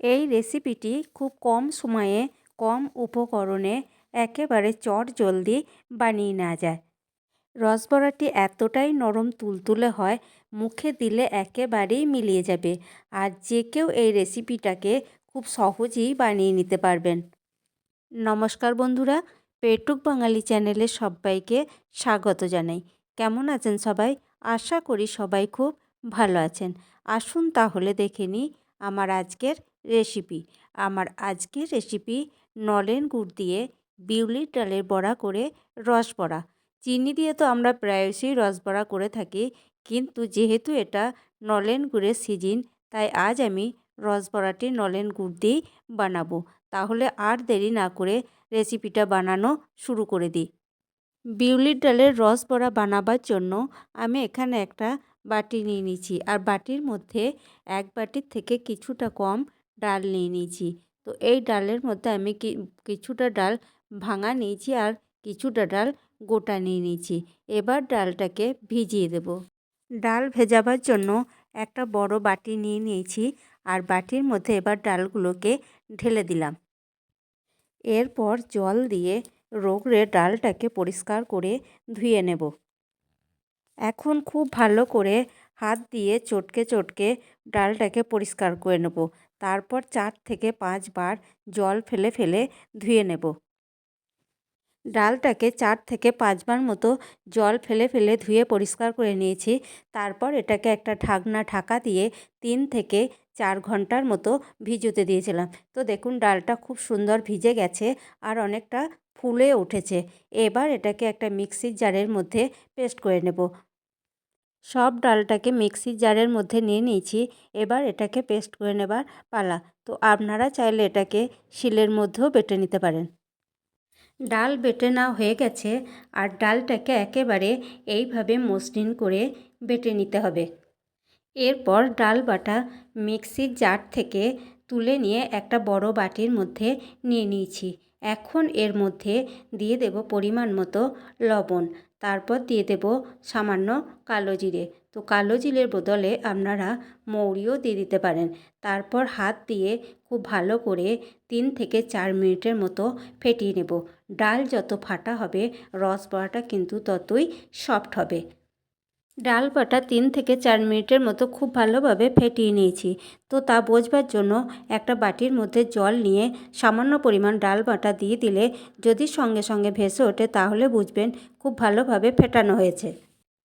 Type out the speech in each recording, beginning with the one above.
এই রেসিপিটি খুব কম সময়ে, কম উপকরণে একেবারে চট জলদি বানিয়ে নেওয়া যায়। রসবড়াটি এতটাই নরম তুলতুলে হয়, মুখে দিলে একেবারেই মিলিয়ে যাবে আর যে কেউ এই রেসিপিটাকে খুব সহজেই বানিয়ে নিতে পারবেন। নমস্কার বন্ধুরা, পেটুক বাঙালি চ্যানেলে সবাইকে স্বাগত জানাই। কেমন আছেন সবাই? আশা করি সবাই খুব ভালো আছেন। আসুন তাহলে দেখে নিই আমার আজকের রেসিপি আমার আজকের রেসিপি নলেন গুড় দিয়ে বিউলির ডালের বড়া করে রস বড়া। চিনি দিয়ে তো আমরা প্রায়শই রস বড়া করে থাকি, কিন্তু যেহেতু এটা নলেন গুড়ের সিজিন তাই আজ আমি রস বড়াটি নলেন গুড় দিয়েই বানাবো। তাহলে আর দেরি না করে রেসিপিটা বানানো শুরু করে দিই। বিউলির ডালের রস বড়া বানাবার জন্য আমি এখানে একটা বাটি নিয়ে নিয়েছি। আর বাটির মধ্যে এক বাটির থেকে কিছুটা কম ডাল নিয়ে নিয়েছি। তো এই ডালের মধ্যে আমি কিছুটা ডাল ভাঙা নিয়েছি আর কিছুটা ডাল গোটা নিয়ে নিয়েছি। এবার ডালটাকে ভিজিয়ে দেব। ডাল ভেজাবার জন্য একটা বড় বাটি নিয়ে নিয়েছি আর বাটির মধ্যে এবার ডালগুলোকে ঢেলে দিলাম। এরপর জল দিয়ে রোগড়ে ডালটাকে পরিষ্কার করে ধুয়ে নেব। এখন খুব ভালো করে হাত দিয়ে চটকে চটকে ডালটাকে পরিষ্কার করে নেব। তারপর চার থেকে পাঁচবার জল ফেলে ফেলে ধুয়ে নেব। ডালটাকে চার থেকে পাঁচবার মতো জল ফেলে ফেলে ধুয়ে পরিষ্কার করে নিয়েছি। তারপর এটাকে একটা ঢাকনা ঢাকা দিয়ে তিন থেকে চার ঘণ্টার মতো ভিজোতে দিয়েছিলাম। তো দেখুন, ডালটা খুব সুন্দর ভিজে গেছে আর অনেকটা ফুলে উঠেছে। এবার এটাকে একটা মিক্সির জারের মধ্যে পেস্ট করে নেব। সব ডালটাকে মিক্সির জারের মধ্যে নিয়ে নিয়েছি। এবার এটাকে পেস্ট করে নেবার পালা। তো আপনারা চাইলে এটাকে শিলের মধ্যেও বেটে নিতে পারেন। ডাল বেটে নেওয়া হয়ে গেছে আর ডালটাকে একেবারে এইভাবে মসৃণ করে বেটে নিতে হবে। এরপর ডাল বাটা মিক্সির জার থেকে তুলে নিয়ে একটা বড় বাটির মধ্যে নিয়ে নিয়েছি। এখন এর মধ্যে দিয়ে দেব পরিমাণ মতো লবণ। তারপর দিয়ে দেব সামান্য কালো জিরে। তো কালো জিরের বদলে আপনারা মৌরিও দিয়ে দিতে পারেন। তারপর হাত দিয়ে খুব ভালো করে তিন থেকে চার মিনিটের মতো ফেটিয়ে নেব। ডাল যত ফাটা হবে, রস বড়াটা কিন্তু ততই সফট হবে। ডাল বাটা তিন থেকে চার মিনিটের মতো খুব ভালোভাবে ফেটিয়ে নিয়েছি। তো তা বোঝবার জন্য একটা বাটির মধ্যে জল নিয়ে সামান্য পরিমাণ ডাল বাটা দিয়ে দিলে যদি সঙ্গে সঙ্গে ভেসে ওঠে তাহলে বুঝবেন খুব ভালোভাবে ফেটানো হয়েছে।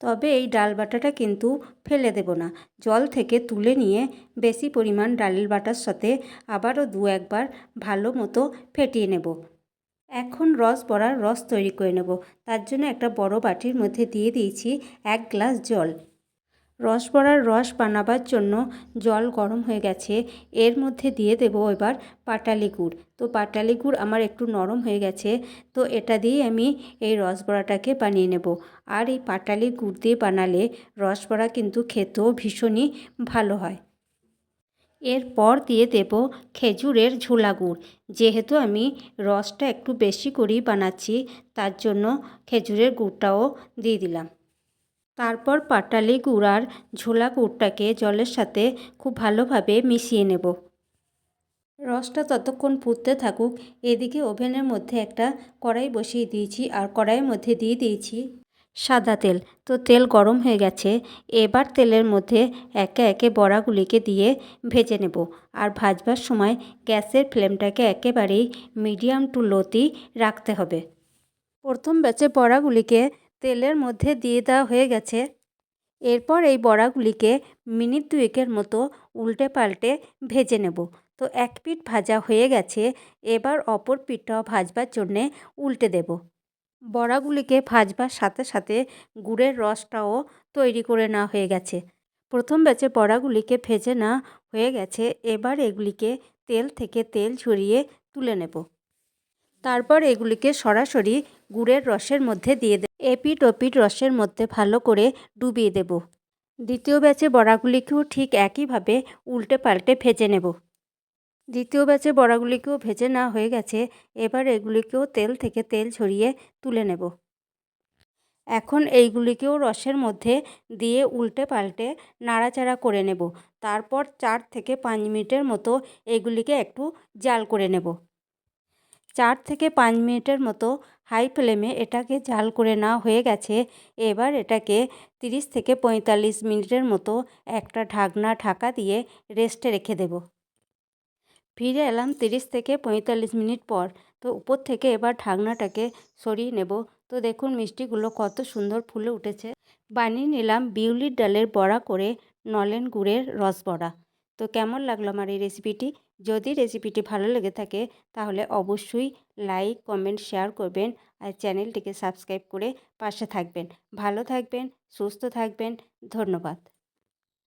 তবে এই ডাল বাটাটা কিন্তু ফেলে দেব না। জল থেকে তুলে নিয়ে বেশি পরিমাণ ডালের বাটার সাথে আবারও দু একবার ভালো মতো ফেটিয়ে নেব। এখন রস বড়ার রস তৈরি করে নেব। তার জন্য একটা বড় বাটির মধ্যে দিয়ে দিয়েছি এক গ্লাস জল। রস বড়ার রস বানাবার জন্য জল গরম হয়ে গেছে। এর মধ্যে দিয়ে দেব এবার পাটালি গুড়। তো পাটালি গুড় আমার একটু নরম হয়ে গেছে। তো এটা দিয়ে আমি এই রস বড়াটাকে বানিয়ে নেব। আর এই পাটালি গুড় দিয়ে বানালে রস বড়া কিন্তু খেতেও ভীষণই ভালো হয়। এরপর দিয়ে দেব খেজুরের ঝোলা গুড়। যেহেতু আমি রসটা একটু বেশি করেই বানাচ্ছি, তার জন্য খেজুরের গুড়টাও দিয়ে দিলাম। তারপর পাটালি গুড় আর ঝোলা গুড়টাকে জলের সাথে খুব ভালোভাবে মিশিয়ে নেব। রসটা ততক্ষণ ফুটতে থাকুক, এদিকে ওভেনের মধ্যে একটা কড়াই বসিয়ে দিয়েছি, আর কড়াইয়ের মধ্যে দিয়ে দিয়েছি সাদা তেল। তো তেল গরম হয়ে গেছে, এবার তেলের মধ্যে একে একে বড়াগুলিকে দিয়ে ভেজে নেব। আর ভাজবার সময় গ্যাসের ফ্লেমটাকে একেবারেই মিডিয়াম টু লোতেই রাখতে হবে। প্রথম ব্যাচে বড়াগুলিকে তেলের মধ্যে দিয়ে দেওয়া হয়ে গেছে। এরপর এই বড়াগুলিকে মিনিট দুয়েকের মতো উল্টে পাল্টে ভেজে নেব। তো এক পিঠ ভাজা হয়ে গেছে, এবার অপর পিঠটাও ভাজবার জন্যে উল্টে দেব। বড়াগুলিকে ভাজবার সাথে সাথে গুড়ের রসটাও তৈরি করে নেওয়া হয়ে গেছে। প্রথম ব্যাচে বড়াগুলিকে ভেজে না হয়ে গেছে, এবার এগুলিকে তেল থেকে তেল ঝরিয়ে তুলে নেব। তারপর এগুলিকে সরাসরি গুড়ের রসের মধ্যে দিয়ে দেব। এপিট ওপিট রসের মধ্যে ভালো করে ডুবিয়ে দেব। দ্বিতীয় ব্যাচে বড়াগুলিকেও ঠিক একইভাবে উল্টে পাল্টে ভেজে নেব। দ্বিতীয় ব্যাচে বড়াগুলিকেও ভেজে না হয়ে গেছে, এবার এগুলিকেও তেল থেকে তেল ছড়িয়ে তুলে নেব। এখন এইগুলিকেও রসের মধ্যে দিয়ে উল্টে পাল্টে নাড়াচাড়া করে নেব। তারপর চার থেকে পাঁচ মিনিটের মতো এগুলিকে একটু জাল করে নেব। চার থেকে পাঁচ মিনিটের মতো হাই ফ্লেমে এটাকে জাল করে নেওয়া হয়ে গেছে, এবার এটাকে তিরিশ থেকে পঁয়তাল্লিশ মিনিটের মতো একটা ঢাকনা ঢাকা দিয়ে রেস্টে রেখে দেব। ফিরে এলাম তিরিশ থেকে পঁয়তাল্লিশ মিনিট পর। তো উপর থেকে এবার ঢাকনাটাকে সরিয়ে নেব। তো দেখুন মিষ্টিগুলো কত সুন্দর ফুলে উঠেছে। বানিয়ে নিলাম বিউলির ডালের বড়া করে নলেন গুড়ের রস বড়া। তো কেমন লাগল আমার এই রেসিপিটি? যদি রেসিপিটি ভালো লেগে থাকে তাহলে অবশ্যই লাইক, কমেন্ট, শেয়ার করবেন আর চ্যানেলটিকে সাবস্ক্রাইব করে পাশে থাকবেন। ভালো থাকবেন, সুস্থ থাকবেন, ধন্যবাদ।